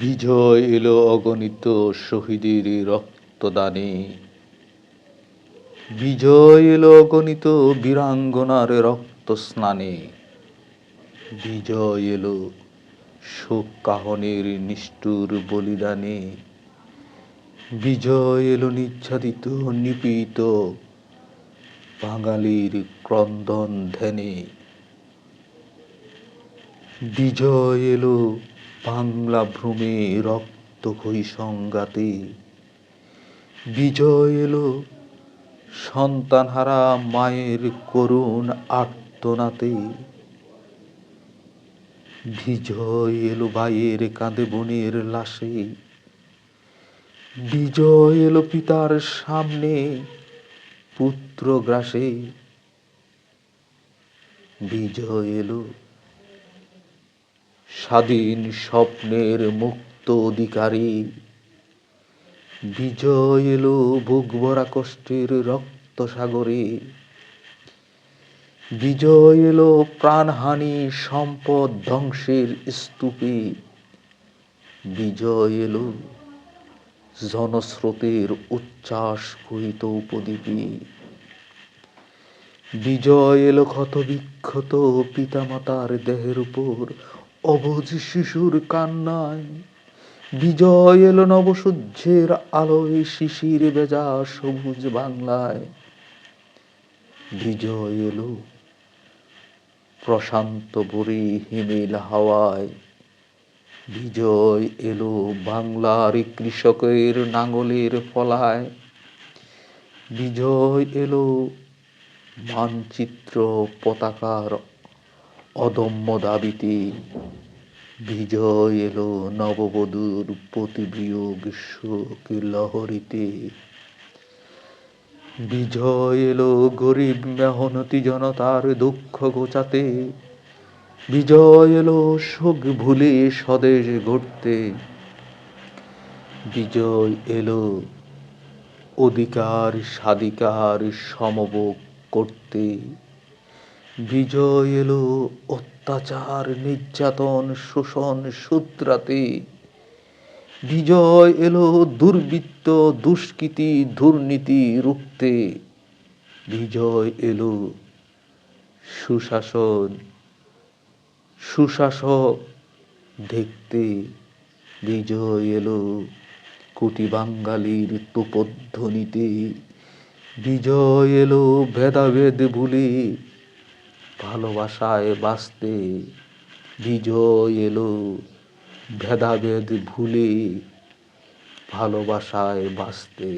বিজয় এলো অগণিত শহীদের রক্তদানে। বিজয় এলো অগণিত বীরাঙ্গনার রক্ত স্নানে বিজয় এলো শোক কাহনের নিষ্ঠুর বলিদানে। বিজয় এলো নির্যাতিত, নিপীড়িত বাঙালির ক্রন্দন ধ্যানে। বিজয় এলো বাংলা ভ্রমে রক্তক্ষয়ী সংঘাতে বিজয় এলো সন্তানহারা মায়ের করুণ আর্তনাতে। বিজয় এলো ভাইয়ের কাঁধে বোনের লাশে। বিজয় এলো পিতার সামনে পুত্র গ্রাসে। বিজয় এলো স্বাধীন স্বপ্নের মুক্ত অধিকারী। বিজয় এলো বুক ভরা কষ্টের রক্ত সাগরে। বিজয় এলো প্রাণহানি সম্পদ ধ্বংসের স্তূপে। বিজয় এলো জনস্রোতের উচ্ছ্বাস কহিত উপদ্বীপে। বিজয় এলো ক্ষত বিক্ষত পিতামাতার দেহের উপর অবুঝ শিশুর কান্নায়। বিজয় এলো নবসূর্যের আলোয় শিশির বেজা সবুজ বাংলায়। বিজয় এলো প্রশান্ত বরে হিমেল হাওয়ায়। বিজয় এলো বাংলার কৃষকের নাঙ্গলের ফলায়। বিজয় এলো মানচিত্র পতাকার অদম্য দাবিতে। বিজয় এলো নববধূর প্রতিবিয়োগ শোক লহরীতে। বিজয় এলো গরিব মেহনতি জনতার দুঃখ ঘোচাতে বিজয় এলো শোক ভুলে স্বদেশ গড়তে। বিজয় এলো অধিকার স্বাধিকার সমভোগ করতে। বিজয় এলো অত্যাচার, নির্যাতন, শোষণ সূত্রাতে বিজয় এলো দুর্বৃত্ত, দুষ্কৃতি, দুর্নীতি রুখতে। বিজয় এলো সুশাসন, সুশাসক দেখতে। বিজয় এলো কোটি বাঙালির তোপধ্বনিতে। বিজয় এলো ভেদাভেদ ভুলে ভালোবাসায় বাঁচতে বিজয় এলো ভেদাভেদ ভুলে ভালোবাসায় বাঁচতে